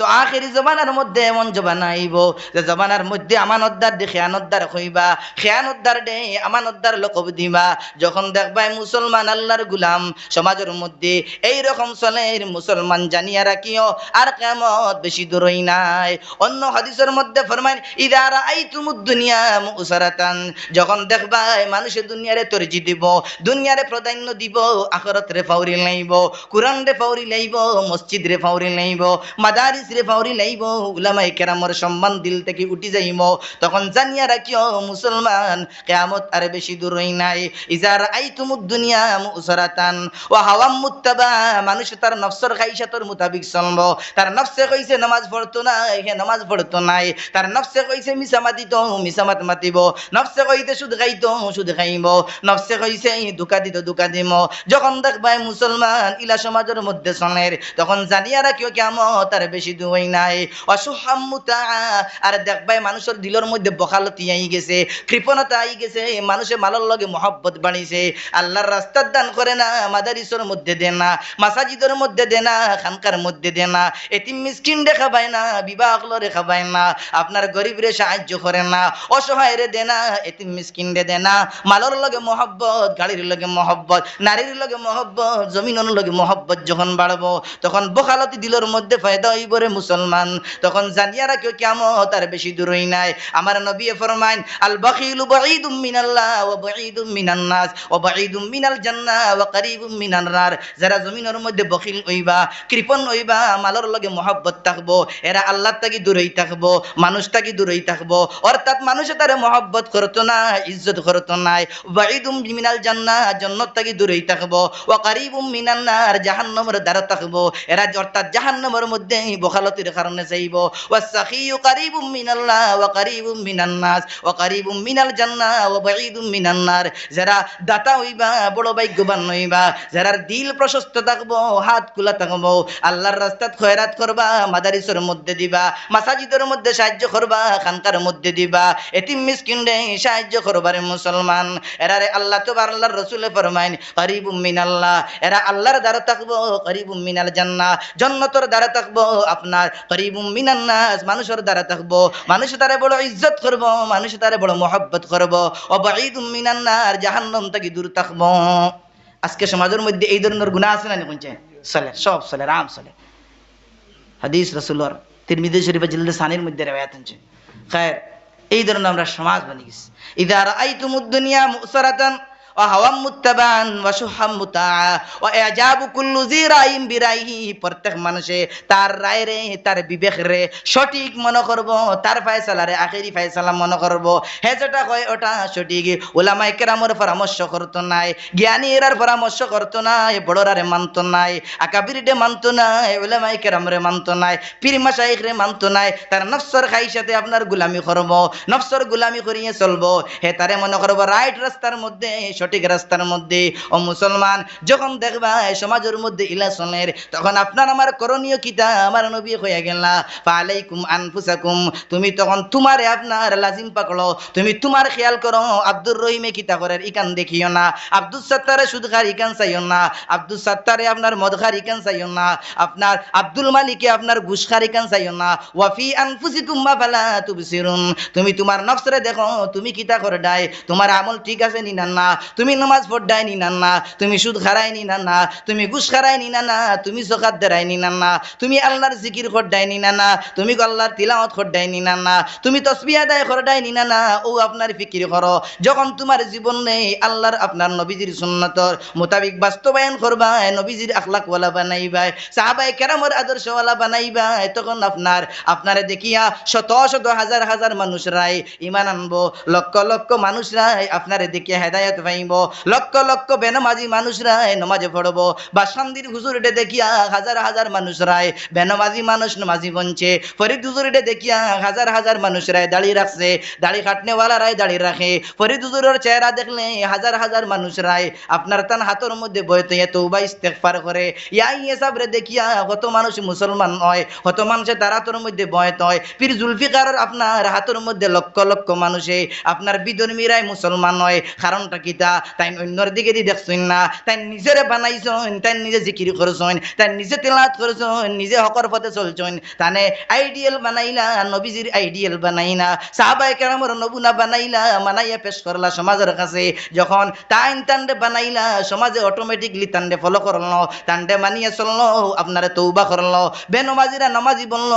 তো আখেরি জমানার মধ্যে এমন জমানা যে জমানার মধ্যে আমানতদার দে খেয়ানতদার হইবা, খেয়ানতদার দে আমানতদার লকব দিবা। যখন দেখবাই মুসলমান আল্লাহর গুলাম সমাজের মধ্যে এই রকম চলে মুসলমান জানিয়া রাখিও, আর কেমত বেশি দূরই নাই। অন্য হাদিসের মধ্যে ফরমাইন ইদারা আই তুমুদ দুনিয়া মুসারাতান যখন দেখবাই মানুষের দুনিয়ারে তরজি দিব, দুনিয়ারে প্রাধান্য দিব আখরত রে ফাউরি লাইব কোরআন রে ফাউরি লাইব মসজিদ রে ফাউরি লাইব, মাদারিস রে ফাউরি লাইব উলামাই কেরামর সম্মান দিল থেকে উঠি যাইব তখন জানিয়া রাখিও, মুসলমান, কেয়ামত আর বেশি দূর হই নাই। ইজার আই তুমুদ দুনিয়া মুসারাতান ও হাওয়াম মুত্তাবা, মানুষ তার নফসর খাইসাতর মুতাবিক চলব। তার নফসে কইছে, নামাজ পড়তো না হে নামাজ পড়তো নাই। তার নফসে কইছে, মিছা মাতিত, মিছা মাত মাতিব। নফসে কইতে, সুদ খাইতো, সুদ খাইব। নফসে কইছে দুকা দিত, দুকা দিম। যখন দেখবাই মুসলমান ইলা সমাজের মধ্যে চলের তখন জানিয়া রাখিও কেমন তার বেশি দুই নাই। অসুহাম্মুতা আর দেখবাই মানুষের দিলের মধ্যে বখালতি আই গেছে, কৃপণতা আই গেছে, মানুষে মালার লগে মহব্বত বাড়িছে আল্লাহর রাস্তার দান করে না, মাদারিসের মধ্যে দে না, মাসাজিদের মধ্যে দে না, খানকার মধ্যে দে না, এতিম মিসকিন রেখা পায় না, বিবাহ রেখা পায় না, আপনার গরিব রে সাহায্য করে না অসহায় রে দে না, এতিম মিসকিন রে দে না, মালর লগে মহব্বত, গাড়ির লগে মহব্বত, নারীর লগে মহব্বত, জমিনের লগে মহব্বত যখন বাড়বো, তখন বখালতি দিলর মধ্যে ফায়দা হইব রে মুসলমান। তখন জানিয়া রাখিও কেমন তার বেশি দূরই নাই। আমার নবী ফরমাইন, আল বাখিলু বাঈদুম মিনাল্লাহ ওয়া মধ্যে থাকব মানুষ ইজ্জত নাই মিনাল দ্বারা থাকব। এরা অর্থাৎ জাহান্নামের মধ্যে বখালতির কারণে যাইব। ওয়া সাখিয়ু মিনাল্লাহ ওয়া ওয়া মিনাল জান্নাহ ওয়া বাঈদুম যারা দাতা হইবা, বড় ভাগ্যবান হইবা দিল প্রশস্ত থাকব, হাত খোলা থাকব, আল্লাহর রাস্তাত খয়রাত করবা, মাদারিসের মধ্যে দিবা, মাসাজিদের মধ্যে সাহায্য করবা, খানকার মধ্যে দিবা, এতিম মিসকিন সাহায্য করবার মুসলমান। এরারে আল্লাহ তো আল্লাহর রসুলে ফরমাইন, করিবুম মিনাল্লাহ। এরা আল্লাহর দ্বারা থাকব, করিবুম মিনাল জান্নাহ। জন্নতর দ্বারা থাকব, আপনার করিবুম মিনান মানুষের দ্বারা থাকব। মানুষ তারে বড় ইজ্জত করব মানুষ তারে বড় মহব্বত করব। ও জাহান্নাম থেকে দূর থাকব। আজকে সমাজের মধ্যে এই ধরনের গুণা আছে না কোনছে চলে, সব চলে, রাম চলে। হাদিস রসুল্লর তিরমিদি শরীফ জিল্লে সানির মধ্যে রেওয়ায়াত আছে খায়ের, এই ধরনের আমরা সমাজ বানিয়ে গেছি ইদার আই তুমুদ্দুনিয়া মুসরাতান হাওয়াম মুত্তাবান ওয়া মুতা এজাবু কুল্লু বিরাইহি, প্রত্যেক মানুষে তার রায় রে, তার বিবেক রে সঠিক মনে করব, তার ফায়সালা রে আখেরি ফায়সালা মনে করব। হে যেটা কয় ওটা সঠিক। ওলামাই কেরামর পরামর্শ নাই, জ্ঞানীরার পরামর্শ নাই বড়রারে মানতো নাই আকাবিরিডে মানতো নাই ওলামাই কেরামরে নাই, পীর মাসাইক রে নাই, তার নফসর খাইসাতে আপনার গুলামি করব, নফসর গুলামি করিয়ে চলবো। হে তারে মনে করব রাইট রাস্তার মধ্যে সঠিক রাস্তার মধ্যে, ও মুসলমান, যখন দেখবা সমাজের মধ্যে ইলাসনের, তখন আপনার আমার করণীয় কিতা আমার নবী হয়ে গেলা। ফালাইকুম আনফুসাকুম, তুমি তখন তোমারে আপনার লাজিম পাকলো তুমি তোমার খেয়াল করো, আব্দুর রহিমে কিতা করার ইকান দেখিও না আব্দুল সত্তারে সুদ খার ইকান চাইও না আব্দুল সত্তারে আপনার মদ খার ইকান চাইও না, আপনার আব্দুল মালিকে আপনার ঘুষ খার ইকান চাইও না ওয়াফি আনফুসিকুম মা ফালা তুবসিরুন, তুমি তোমার নফসরে দেখো, তুমি কিতা করে ডাই, তোমার আমল ঠিক আছে না না তুমি নামাজ পড়াই নি না না তুমি সুদ খারাই নি না তুমি ঘুষ খারাই নি না তুমি জকাত দেরাই নি না তুমি আল্লাহর জিকির খড্ডাই নি না তুমি আল্লাহর তিলাওয়াত খড্ডাই নি না তুমি তসবি আদায় খরডাই নি না ও আপনার ফিকির করো যখন তোমার জীবন নেই, আল্লাহর আপনার নবীজির সুন্নতর মোতাবিক বাস্তবায়ন করবা নবীজির আখলাকওয়ালা বানাইবা সাহাবাই কেরামর আদর্শওয়ালা বানাইবা তখন আপনার, আপনারে দেখিয়া শত শত হাজার হাজার মানুষরাই ইমান আনব, লক্ষ লক্ষ মানুষরাই আপনারে দেখিয়া হেদায়ত পাইব লক্ষ লক্ষ বেনমাজি মানুষরাই নমাজে পড়ব। বা শান্তির হুজুরটে দেখিয়া হাজার হাজার মানুষরাই বেনমাজি মানুষ নমাজি বনছে। ফরিদ হুজুরটে দেখিয়া হাজার হাজার মানুষরাই দাড়ি রাখছে। দাড়ি কাটনেওয়ালারাই দাড়ি রাখে। ফরিদ হুজুরের চেহারা দেখলে হাজার হাজার মানুষরাই আপনার তান হাতের মধ্যে বইতে তৌবা ইস্তেগফার করে। ইয়াই এসব রে দেখিয়া কত মানুষ মুসলমান হয় কত মানুষে তার হাতের মধ্যে বয়ত হয় পীর জুলফিকারের আপনার হাতের মধ্যে লক্ষ লক্ষ মানুষে আপনার বিধর্মীরাই মুসলমান হয় কারণটা কিতা বানাইলা তাই অন্যর দিকে দি দেখছেন না, তাই নিজেরে বানাইছেন তাই নিজে জিকির করছেন তাই নিজে তেলাত করছেন নিজে হকর পথে চলছেন তানে আইডিয়াল বানাইলা নবীজির আইডিয়াল বানাইনা সাহাবাই কেরামর নবুনা বানাইলা বানাইয়া পেশ করলা সমাজের কাছে। যখন তাইন তান্ডে বানাইলা, সমাজে অটোমেটিকলি তান্ডে ফলো করল তান্ডে মানিয়ে চলল আপনারে তৌবা করল বেনমাজিরা নমাজি বলল